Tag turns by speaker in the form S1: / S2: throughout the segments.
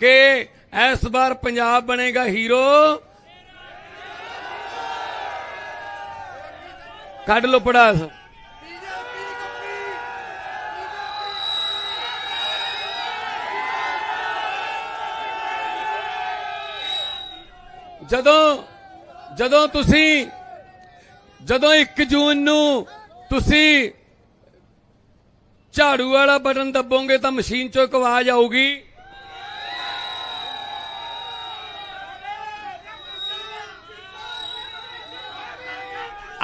S1: ਕਿ ਇਸ ਵਾਰ ਪੰਜਾਬ ਬਣੇਗਾ ਹੀਰੋ। ਕੱਢ ਲੋ ਪੜਾਸ। ਜਦੋਂ ਜਦੋਂ ਤੁਸੀਂ, ਜਦੋਂ 1 ਜੂਨ ਨੂੰ ਤੁਸੀਂ ਝਾੜੂ ਵਾਲਾ ਬਟਨ ਦੱਬੋਗੇ ਤਾਂ ਮਸ਼ੀਨ ਚੋਂ ਇੱਕ ਆਵਾਜ਼ ਆਊਗੀ।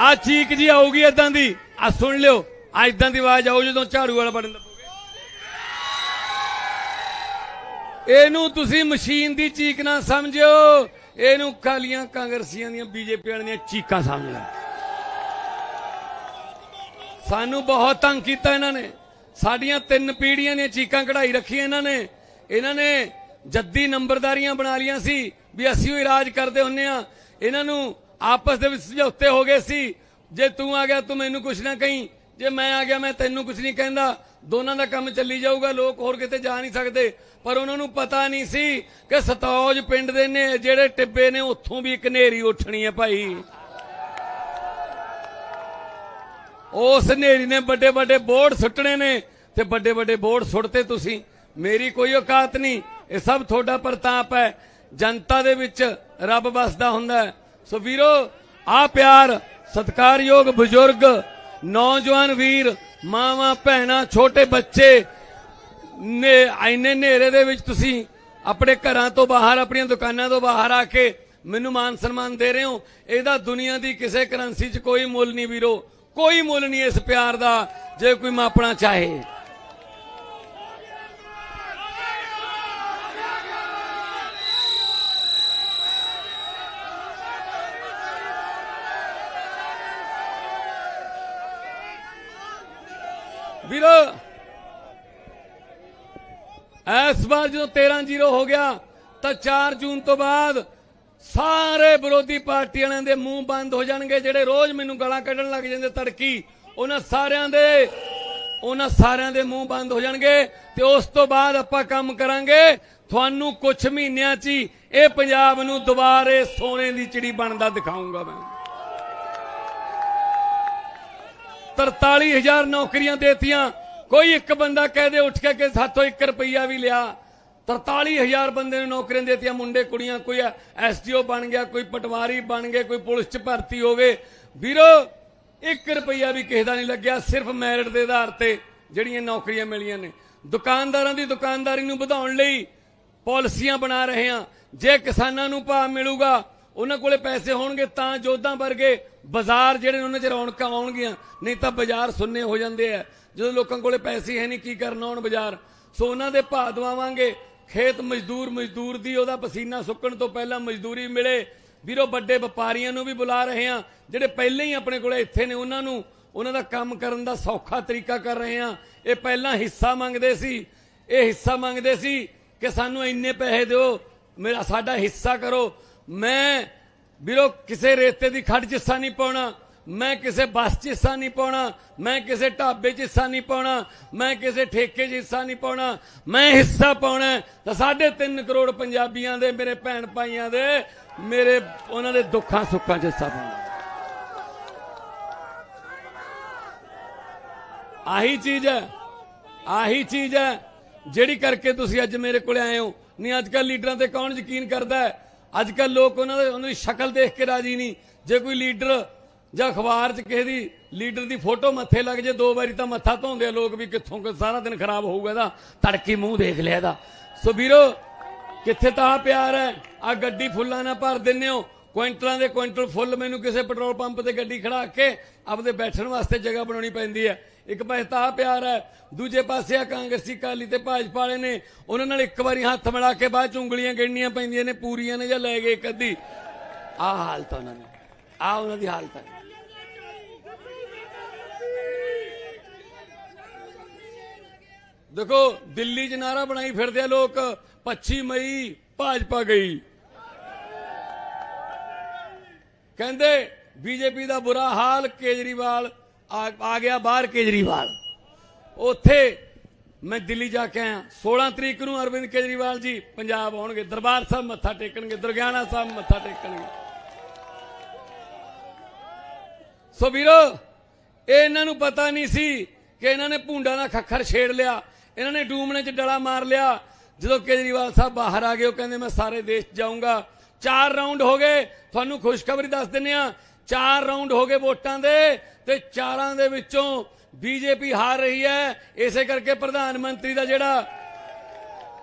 S1: ਆ ਚੀਕ ਜੀ ਆਊਗੀ ਇਦਾਂ ਦੀ। ਆ ਸੁਣ ਲਿਓ, ਆ ਇਦਾਂ ਦੀ ਆਵਾਜ਼ ਆਊ ਜਦੋਂ ਝਾੜੂ ਵਾਲਾ ਬਟਨ ਦੱਬੋਗੇ। ਇਹਨੂੰ ਤੁਸੀਂ ਮਸ਼ੀਨ ਦੀ ਚੀਕ ਨਾ ਸਮਝਿਓ, ਇਹਨੂੰ ਕਾਲੀਆਂ ਕਾਂਗਰਸੀਆਂ ਦੀਆਂ, ਬੀਜੇਪੀ ਵਾਲਿਆਂ ਦੀਆਂ ਚੀਕਾਂ ਸਮਝ ਲੈ। ਸਾਨੂੰ ਬਹੁਤ ਤੰਗ ਕੀਤਾ ਇਹਨਾਂ ਨੇ। ਸਾਡੀਆਂ ਤਿੰਨ ਪੀੜ੍ਹੀਆਂ ਦੀਆਂ ਚੀਕਾਂ ਕਢਾਈ ਰੱਖੀਆਂ ਇਹਨਾਂ ਨੇ। ਇਹਨਾਂ ਨੇ ਜੱਦੀ ਨੰਬਰਦਾਰੀਆਂ ਬਣਾ ਲੀਆਂ ਸੀ ਵੀ ਅਸੀਂ ਹੀ ਰਾਜ ਕਰਦੇ ਹੁੰਨੇ ਆ। ਇਹਨਾਂ ਨੂੰ ਆਪਸ ਦੇ ਵਿੱਚ ਸਮਝੌਤੇ ਹੋ ਗਏ ਸੀ। ਜੇ ਤੂੰ ਆ ਗਿਆ, ਤੂੰ ਮੈਨੂੰ ਕੁਛ ਨਾ ਕਹੀਂ। ਜੇ ਮੈਂ ਆ ਗਿਆ, ਮੈਂ ਤੈਨੂੰ ਕੁਛ ਨਹੀਂ ਕਹਿੰਦਾ। ਦੋਨਾਂ ਦਾ ਕੰਮ ਚੱਲੀ ਜਾਊਗਾ, ਲੋਕ ਹੋਰ ਕਿਤੇ ਜਾ ਨਹੀਂ ਸਕਦੇ। ਪਰ ਉਹਨਾਂ ਨੂੰ ਪਤਾ ਨਹੀਂ ਸੀ ਕਿ ਸਤੌਜ ਪਿੰਡ ਦੇ ਨੇ, ਜਿਹੜੇ ਟਿੱਬੇ ਨੇ, ਉੱਥੋਂ ਵੀ ਇੱਕ ਨੇਰੀ ਉੱਠਣੀ ਹੈ ਭਾਈ। ਉਸ ਹਨੇਰੀ ਨੇ ਵੱਡੇ ਵੱਡੇ ਬੋਰਡ ਸੁੱਟਣੇ ਨੇ ਤੇ ਵੱਡੇ ਵੱਡੇ ਬੋਰਡ ਸੁੱਟਤੇ ਤੁਸੀਂ। ਮੇਰੀ ਕੋਈ ਔਕਾਤ ਨਹੀਂ। ਇਹ ਸਭ ਤੁਹਾਡਾ ਪ੍ਰਤਾਪ ਹੈ। ਜਨਤਾ ਦੇ ਵਿੱਚ ਰੱਬ ਵਸਦਾ ਹੁੰਦਾ ਹੈ। ਸੋ ਵੀਰੋ, ਆ ਪਿਆਰ, ਸਤਿਕਾਰਯੋਗ ਬਜ਼ੁਰਗ, ਨੌਜਵਾਨ ਵੀਰ, ਮਾਵਾਂ, ਭੈਣਾਂ, ਛੋਟੇ ਬੱਚੇ, ਨੇ ਐਨੇ ਹਨੇਰੇ ਦੇ ਵਿੱਚ ਤੁਸੀਂ ਆਪਣੇ ਘਰਾਂ ਤੋਂ ਬਾਹਰ, ਆਪਣੀਆਂ ਦੁਕਾਨਾਂ ਤੋਂ ਬਾਹਰ ਆ ਕੇ ਮੈਨੂੰ ਮਾਨ ਸਨਮਾਨ ਦੇ ਰਹੇ ਹੋ। ਇਹਦਾ ਦੁਨੀਆ ਦੀ ਕਿਸੇ ਕਰੰਸੀ 'ਚ ਕੋਈ ਮੁੱਲ ਨਹੀਂ ਵੀਰੋ। ਕੋਈ ਮੁੱਲ ਨਹੀਂ ਇਸ ਪਿਆਰ ਦਾ, ਜੇ ਕੋਈ ਮਾਪਣਾ ਚਾਹੇ। ਵੀਰੋ, ਇਸ ਵਾਰ ਜਦੋਂ 13-0 ਹੋ ਗਿਆ, ਤਾਂ 4 ਜੂਨ ਤੋਂ ਬਾਅਦ ਸਾਰੇ ਵਿਰੋਧੀ ਪਾਰਟੀ ਵਾਲਿਆਂ ਦੇ ਮੂੰਹ ਬੰਦ ਹੋ ਜਾਣਗੇ, ਜਿਹੜੇ ਰੋਜ਼ ਮੈਨੂੰ ਗਾਲਾਂ ਕੱਢਣ ਲੱਗ ਜਾਂਦੇ ਤੜਕੀ ਉਹਨਾਂ ਸਾਰਿਆਂ ਦੇ, ਉਹਨਾਂ ਸਾਰਿਆਂ ਦੇ ਮੂੰਹ ਬੰਦ ਹੋ ਜਾਣਗੇ ਤੇ ਉਸ ਤੋਂ ਬਾਅਦ ਆਪਾਂ ਕੰਮ ਕਰਾਂਗੇ। ਤੁਹਾਨੂੰ ਕੁਝ ਮਹੀਨਿਆਂ 'ਚ ਹੀ ਇਹ ਪੰਜਾਬ ਨੂੰ ਦੁਬਾਰੇ ਸੋਨੇ ਦੀ ਚਿੜੀ ਬਣਦਾ ਦਿਖਾਉਂਗਾ ਮੈਂ। 43000 ਨੌਕਰੀਆਂ ਦੇਤੀਆਂ। ਕੋਈ ਇੱਕ ਬੰਦਾ ਕਹਿ ਦੇ ਉੱਠ ਕੇ ਕਿ ਸਾਥੋਂ 1 ਰੁਪਈਆ ਵੀ ਲਿਆ। 43000 ਬੰਦੇ ਨੂੰ ਨੌਕਰੀਆਂ ਦੇਤੀਆਂ, ਮੁੰਡੇ, ਕੁੜੀਆਂ, ਕੋਈ ਐਸਟੀਓ ਬਣ ਗਿਆ, ਕੋਈ ਪਟਵਾਰੀ ਬਣ ਗਏ ਕੋਈ ਪੁਲਿਸ 'ਚ ਭਰਤੀ ਹੋ ਗਏ ਵੀਰੋ 1 ਰੁਪਈਆ ਵੀ ਕਿਸੇ ਦਾ ਨਹੀਂ ਲੱਗਿਆ, ਸਿਰਫ ਮੈਰਿਟ ਦੇ ਆਧਾਰ ਤੇ ਜਿਹੜੀਆਂ ਨੌਕਰੀਆਂ ਮਿਲੀਆਂ ਨੇ। ਦੁਕਾਨਦਾਰਾਂ ਦੀ ਦੁਕਾਨਦਾਰੀ ਨੂੰ ਵਧਾਉਣ ਲਈ ਪਾਲਿਸੀਆਂ ਬਣਾ ਰਹੇ ਹਾਂ। ਜੇ ਕਿਸਾਨਾਂ ਨੂੰ ਭਾਅ ਮਿਲੂਗਾ ਉਹਨਾਂ ਕੋਲੇ ਪੈਸੇ ਹੋਣਗੇ ਤਾਂ ਜੋਧਾਂ ਵਰਗੇ ਬਾਜ਼ਾਰ ਜਿਹੜੇ ਨੇ ਉਹਨਾਂ 'ਚ ਰੌਣਕਾਂ ਆਉਣਗੀਆਂ। ਨਹੀਂ ਤਾਂ ਬਾਜ਼ਾਰ ਸੁੰਨੇ ਹੋ ਜਾਂਦੇ ਆ। ਜਦੋਂ ਲੋਕਾਂ ਕੋਲੇ ਪੈਸੇ ਹੈ ਨਹੀਂ, ਕੀ ਕਰਨਾ ਆਉਣ ਬਾਜ਼ਾਰ? ਸੋ ਉਹਨਾਂ ਦੇ ਭਾਅ ਦਵਾਵਾਂਗੇ। ਖੇਤ ਮਜ਼ਦੂਰ ਮਜ਼ਦੂਰ ਦੀ ਉਹਦਾ ਪਸੀਨਾ ਸੁੱਕਣ ਤੋਂ ਪਹਿਲਾਂ ਮਜ਼ਦੂਰੀ ਮਿਲੇ। ਵੀਰੋ, ਵੱਡੇ ਵਪਾਰੀਆਂ ਨੂੰ ਵੀ ਬੁਲਾ ਰਹੇ ਹਾਂ। ਜਿਹੜੇ ਪਹਿਲਾਂ ਹੀ ਆਪਣੇ ਕੋਲੇ ਇੱਥੇ ਨੇ, ਉਹਨਾਂ ਨੂੰ ਉਹਨਾਂ ਦਾ ਕੰਮ ਕਰਨ ਦਾ ਸੌਖਾ ਤਰੀਕਾ ਕਰ ਰਹੇ ਹਾਂ। ਇਹ ਪਹਿਲਾਂ ਹਿੱਸਾ ਮੰਗਦੇ ਸੀ। ਇਹ ਹਿੱਸਾ ਮੰਗਦੇ ਸੀ ਕਿ ਸਾਨੂੰ ਇੰਨੇ ਪੈਸੇ ਦਿਓ, ਮੇਰਾ ਸਾਡਾ ਹਿੱਸਾ ਕਰੋ। ਮੈਂ ਵੀਰੋ ਕਿਸੇ ਰੇਤੇ ਦੀ ਖੱਡ 'ਚ ਹਿੱਸਾ ਨਹੀਂ ਪਾਉਣਾ। ਮੈਂ ਕਿਸੇ ਬੱਸ 'ਚ ਹਿੱਸਾ ਨਹੀਂ ਪਾਉਣਾ। ਮੈਂ ਕਿਸੇ ਢਾਬੇ 'ਚ ਹਿੱਸਾ ਨਹੀਂ ਪਾਉਣਾ। ਮੈਂ ਕਿਸੇ ਠੇਕੇ 'ਚ ਹਿੱਸਾ ਨਹੀਂ ਪਾਉਣਾ। ਮੈਂ ਹਿੱਸਾ ਪਾਉਣਾ ਤਾਂ ਸਾਢੇ 3 ਕਰੋੜ ਪੰਜਾਬੀਆਂ ਦੇ, ਮੇਰੇ ਭੈਣ ਭਾਈਆਂ ਦੇ, ਮੇਰੇ ਉਹਨਾਂ ਦੇ ਦੁੱਖਾਂ ਸੁੱਖਾਂ 'ਚ ਹਿੱਸਾ ਪਾਉਣਾ। ਆਹੀ ਚੀਜ਼ ਹੈ। ਆਹੀ ਚੀਜ਼ ਹੈ। ਜਿਹੜੀ ਕਰਕੇ ਤੁਸੀਂ ਅੱਜ ਮੇਰੇ ਕੋਲ ਆਏ ਹੋ। ਨਹੀਂ, ਅੱਜ ਕੱਲ ਲੀਡਰਾਂ ਤੇ ਕੌਣ ਯਕੀਨ ਕਰਦਾ ਹੈ? ਅੱਜ ਕੱਲ ਲੋਕ ਉਹਨਾਂ ਦੇ ਉਹਨਾਂ ਦੀ ਸ਼ਕਲ ਦੇਖ ਕੇ ਰਾਜੀ ਨਹੀਂ। ਜੇ ਕੋਈ ਲੀਡਰ ਜਾਂ ਅਖਬਾਰ 'ਚ ਕਿਸੇ ਦੀ ਲੀਡਰ ਦੀ ਫੋਟੋ ਮੱਥੇ ਲੱਗ ਜੇ, ਦੋ ਵਾਰੀ ਤਾਂ ਮੱਥਾ ਧੋਂਦੇ ਆ ਲੋਕ ਵੀ ਕਿੱਥੋਂ ਕਿ ਸਾਰਾ ਦਿਨ ਖਰਾਬ ਹੋਊਗਾ ਇਹਦਾ। ਤੜਕੀ ਮੂੰਹ ਦੇਖ ਲਿਆ ਇਹਦਾ। ਸੋ ਵੀਰੋ, ਕਿੱਥੇ ਤਾਂ ਆਹ ਪਿਆਰ ਹੈ? ਆ ਗੱਡੀ ਫੁੱਲਾਂ ਨਾਲ ਭਰ ਦਿੰਨੇ ਹੋ। ਕੁਇੰਟਲਾਂ ਦੇ ਕੁਇੰਟਲ ਫੁੱਲ ਮੈਨੂੰ ਕਿਸੇ ਪੈਟਰੋਲ ਪੰਪ ਤੇ ਗੱਡੀ ਖੜਾ ਕੇ ਆਪਦੇ ਬੈਠਣ ਵਾਸਤੇ ਜਗ੍ਹਾ ਬਣਾਉਣੀ ਪੈਂਦੀ ਹੈ। ਇੱਕ ਪਾਸੇ ਤਾਂ ਪਿਆਰ ਹੈ, ਦੂਜੇ ਪਾਸੇ ਆ ਕਾਂਗਰਸੀ ਕਾਲੀ ਤੇ ਭਾਜਪਾ ਵਾਲੇ ਨੇ ਉਹਨਾਂ ਨਾਲ ਇੱਕ ਵਾਰੀ ਹੱਥ ਮਿਲਾ ਕੇ ਬਾਅਦ ਚ ਉਂਗਲੀਆਂ ਗਿਣਨੀਆਂ ਪੈਂਦੀਆਂ ਨੇ, ਪੂਰੀਆਂ ਨੇ ਜਾਂ ਲੈ ਗਏ ਇੱਕ ਅੱਧੀ। ਆਹ ਹਾਲਤ ਉਹਨਾਂ ਦੀ। ਆਹ ਉਹਨਾਂ ਦੀ ਹਾਲਤ ਹੈ ਦੇਖੋ, ਦਿੱਲੀ 'ਚ ਨਾਰਾ ਬਣਾਈ ਫਿਰਦੇ ਆ ਲੋਕ 25 ਮਈ ਭਾਜਪਾ ਗਈ। ਕਹਿੰਦੇ ਬੀਜੇਪੀ ਦਾ ਬੁਰਾ ਹਾਲ ਕੇਜਰੀਵਾਲ ਆ ਗਿਆ ਬਾਹਰ ਕੇਜਰੀਵਾਲ। ਉੱਥੇ ਮੈਂ ਦਿੱਲੀ ਜਾ ਕੇ ਆਇਆ। 16 ਤਰੀਕ ਨੂੰ ਅਰਵਿੰਦ ਕੇਜਰੀਵਾਲ ਜੀ ਪੰਜਾਬ ਆਉਣਗੇ। ਦਰਬਾਰ ਸਾਹਿਬ ਮੱਥਾ ਟੇਕਣਗੇ, ਦਰਗਿਆਣਾ ਸਾਹਿਬ ਮੱਥਾ ਟੇਕਣਗੇ। ਸੋ ਵੀਰੋ, ਇਹ ਇਹਨਾਂ ਨੂੰ ਪਤਾ ਨਹੀਂ ਸੀ ਕਿ ਇਹਨਾਂ ਨੇ ਭੁੰਡਾ ਦਾ ਖੱਖਰ ਛੇੜ ਲਿਆ। ਇਹਨਾਂ ਨੇ ਡੂਮਣੇ 'ਚ ਡਲਾ ਮਾਰ ਲਿਆ। ਜਦੋਂ ਕੇਜਰੀਵਾਲ ਸਾਹਿਬ ਬਾਹਰ ਆ ਗਏ, ਉਹ ਕਹਿੰਦੇ, ਮੈਂ ਸਾਰੇ ਦੇਸ਼ ਜਾਊਂਗਾ। ਚਾਰ ਰਾਉਂਡ ਹੋ ਗਏ। ਤੁਹਾਨੂੰ ਖੁਸ਼ਖਬਰੀ ਦੱਸ ਦਿੰਨੇ ਆ ਚਾਰ ਰਾਉਂਡ ਹੋ ਗਏ ਵੋਟਾਂ ਦੇ ਤੇ ਚਾਰਾਂ ਦੇ ਵਿੱਚੋਂ ਬੀਜੇਪੀ ਹਾਰ ਰਹੀ ਹੈ। ਇਸੇ ਕਰਕੇ ਪ੍ਰਧਾਨ ਮੰਤਰੀ ਦਾ ਜਿਹੜਾ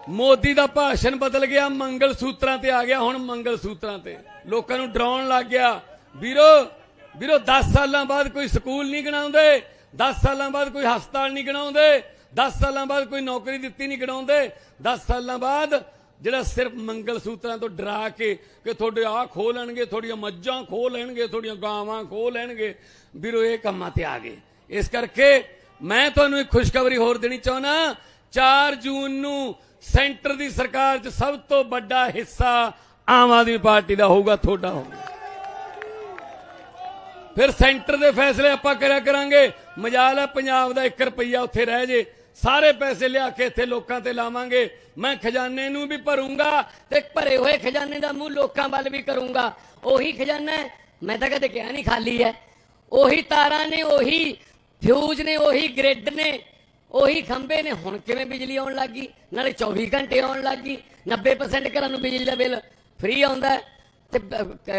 S1: ਮੋਦੀ ਦਾ ਭਾਸ਼ਣ ਬਦਲ ਗਿਆ, ਮੰਗਲ ਸੂਤਰਾਂ ਤੇ ਆ ਗਿਆ, ਹੁਣ ਮੰਗਲ ਸੂਤਰਾਂ ਤੇ। ਲੋਕਾਂ ਨੂੰ ਡਰਾਉਣ ਲੱਗ ਗਿਆ। ਵੀਰੋ ਵੀਰੋ 10 ਸਾਲਾਂ ਬਾਅਦ ਕੋਈ ਸਕੂਲ ਨਹੀਂ ਗਣਾਉਂਦੇ। 10 ਸਾਲਾਂ ਬਾਅਦ ਕੋਈ ਹਸਪਤਾਲ ਨਹੀਂ ਗਣਾਉਂਦੇ। 10 ਸਾਲਾਂ ਬਾਅਦ ਕੋਈ ਨੌਕਰੀ ਦਿੱਤੀ ਨਹੀਂ ਗਣਾਉਂਦੇ। 10 ਸਾਲਾਂ ਬਾਅਦ ਜਿਹੜਾ ਸਿਰਫ ਮੰਗਲ ਸੂਤਰਾਂ ਤੋਂ ਡਰਾ ਕੇ ਕਿ ਤੁਹਾਡੇ ਆਹ ਖੋ ਲੈਣਗੇ, ਤੁਹਾਡੀਆਂ ਮੱਝਾਂ ਖੋ ਲੈਣਗੇ, ਤੁਹਾਡੀਆਂ ਗਾਵਾਂ ਖੋ ਲੈਣਗੇ, ਵੀਰੋ, ਇਹ ਕੰਮਾਂ ਤੇ ਆ ਗਏ। ਇਸ ਕਰਕੇ ਮੈਂ ਤੁਹਾਨੂੰ ਇੱਕ ਖੁਸ਼ਖਬਰੀ ਹੋਰ ਦੇਣੀ ਚਾਹੁੰਦਾ 4 ਜੂਨ ਨੂੰ ਸੈਂਟਰ ਦੀ ਸਰਕਾਰ 'ਚ ਸਭ ਤੋਂ ਵੱਡਾ ਹਿੱਸਾ ਆਮ ਆਦਮੀ ਪਾਰਟੀ ਦਾ ਹੋਊਗਾ, ਤੁਹਾਡਾ ਹੋਊਗਾ। ਫਿਰ ਸੈਂਟਰ ਦੇ ਫੈਸਲੇ ਆਪਾਂ ਕਰਿਆ ਕਰਾਂਗੇ। ਮਜਾਲ ਹੈ ਪੰਜਾਬ ਦਾ 1 ਰੁਪਈਆ ਉੱਥੇ ਰਹਿ ਜੇ। ਸਾਰੇ ਪੈਸੇ ਲਿਆ ਕੇ ਇੱਥੇ ਲੋਕਾਂ ਤੇ ਲਾਵਾਂਗੇ। ਮੈਂ ਖਜ਼ਾਨੇ ਨੂੰ ਵੀ ਭਰੂੰਗਾ
S2: ਤੇ ਭਰੇ ਹੋਏ ਖਜ਼ਾਨੇ ਦਾ ਮੂੰਹ ਲੋਕਾਂ ਵੱਲ ਵੀ ਕਰੂੰਗਾ। ਉਹੀ ਖਜ਼ਾਨਾ ਮੈਂ ਤਾਂ ਕਦੇ ਕਿਹਾ ਨਹੀਂ ਖਾਲੀ ਹੈ। ਉਹੀ ਤਾਰਾਂ ਨੇ, ਉਹੀ ਫਿਊਜ਼ ਨੇ, ਉਹੀ ਗ੍ਰਿਡ ਨੇ, ਉਹੀ ਖੰਭੇ ਨੇ। ਹੁਣ ਕਿਵੇਂ ਬਿਜਲੀ ਆਉਣ ਲੱਗੀ ਨਾਲੇ 24 ਘੰਟੇ ਆਉਣ ਲੱਗੀ 90% ਘਰਾਂ ਨੂੰ ਬਿਜਲੀ ਦਾ ਬਿੱਲ ਫ੍ਰੀ ਆਉਂਦਾ ਤੇ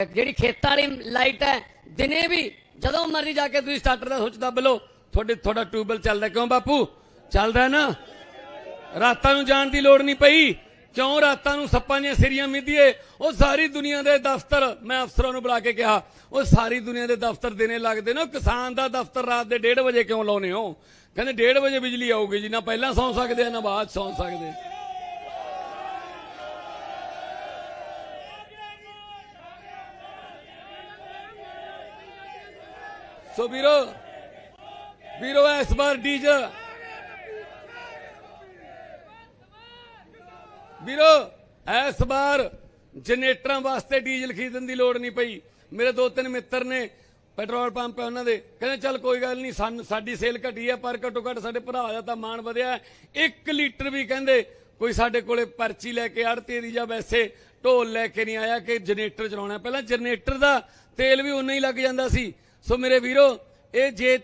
S2: ਜਿਹੜੀ ਖੇਤਾਂ ਵਾਲੀ ਲਾਈਟ ਹੈ, ਦਿਨੇ ਵੀ ਜਦੋਂ ਮਰਜ਼ੀ ਜਾ ਕੇ ਤੁਸੀਂ ਸਟਾਰਟਰ ਦਾ ਸੁੱਚ ਦੱਬ ਲਓ।
S1: ਤੁਹਾਡੇ, ਤੁਹਾਡਾ ਟਿਊਬਲ ਚੱਲਦਾ ਕਿਉਂ ਬਾਪੂ? ਚੱਲਦਾ ਨਾ। ਰਾਤਾਂ ਨੂੰ ਜਾਣ ਦੀ ਲੋੜ ਨਹੀਂ ਪਈ। ਕਿਉਂ ਰਾਤਾਂ ਨੂੰ ਸੱਪਾਂ ਦੀਆਂ ਸਿਰੀਆਂ ਮਿੱਧੀਏ ਉਹ ਸਾਰੀ ਦੁਨੀਆ ਦੇ ਦਫ਼ਤਰ, ਮੈਂ ਅਫਸਰਾਂ ਨੂੰ ਬੁਲਾ ਕੇ ਕਿਹਾ, ਉਹ ਸਾਰੀ ਦੁਨੀਆ ਦੇ ਦਫ਼ਤਰ ਦੇਣੇ ਲੱਗਦੇ ਨੇ। ਉਹ ਕਿਸਾਨ ਦਾ ਦਫ਼ਤਰ ਰਾਤ ਦੇ 1:30 ਵਜੇ ਕਿਉਂ ਲਾਉਨੇ ਹੋ? ਕਹਿੰਦੇ 1:30 ਵਜੇ ਬਿਜਲੀ ਆਊਗੀ ਜੀ ਨਾ ਪਹਿਲਾਂ ਸੌਂ ਸਕਦੇ ਆ, ਨਾ ਬਾਅਦ ਸੌਂ ਸਕਦੇ ਸੋ ਵੀਰੋ ਵੀਰੋ, ਇਸ ਵਾਰ ਡੀਜ਼ਲ ਵੀਰੋ, ਇਸ ਵਾਰ ਜਨਰੇਟਰਾਂ ਵਾਸਤੇ ਡੀਜ਼ਲ ਖਰੀਦਣ ਦੀ ਲੋੜ ਨਹੀਂ ਪਈ। ਮੇਰੇ ਦੋ ਤਿੰਨ ਮਿੱਤਰ ਨੇ ਪੈਟਰੋਲ ਪੰਪ ਹੈ ਉਹਨਾਂ ਦੇ। ਕਹਿੰਦੇ, ਚੱਲ ਕੋਈ ਗੱਲ ਨਹੀਂ ਸਾਨੂੰ ਸਾਡੀ ਸੇਲ ਘਟੀ ਹੈ ਪਰ ਘੱਟੋ ਘੱਟ ਸਾਡੇ ਭਰਾ ਦਾ ਤਾਂ ਮਾਣ ਵਧਿਆ 1 ਲੀਟਰ ਵੀ ਕਹਿੰਦੇ, ਕੋਈ ਸਾਡੇ ਕੋਲੇ ਪਰਚੀ ਲੈ ਕੇ ਆੜਤੀ ਦੀ ਜਾਂ ਵੈਸੇ ਢੋਲ ਲੈ ਕੇ ਨਹੀਂ ਆਇਆ ਕਿ ਜਨਰੇਟਰ ਚਲਾਉਣਾ ਪਹਿਲਾਂ ਜਨਰੇਟਰ ਦਾ ਤੇਲ ਵੀ ਉਨਾ ਹੀ ਲੱਗ ਜਾਂਦਾ ਸੀ। ਸੋ ਮੇਰੇ ਵੀਰੋ, ਇਹ ਜੇ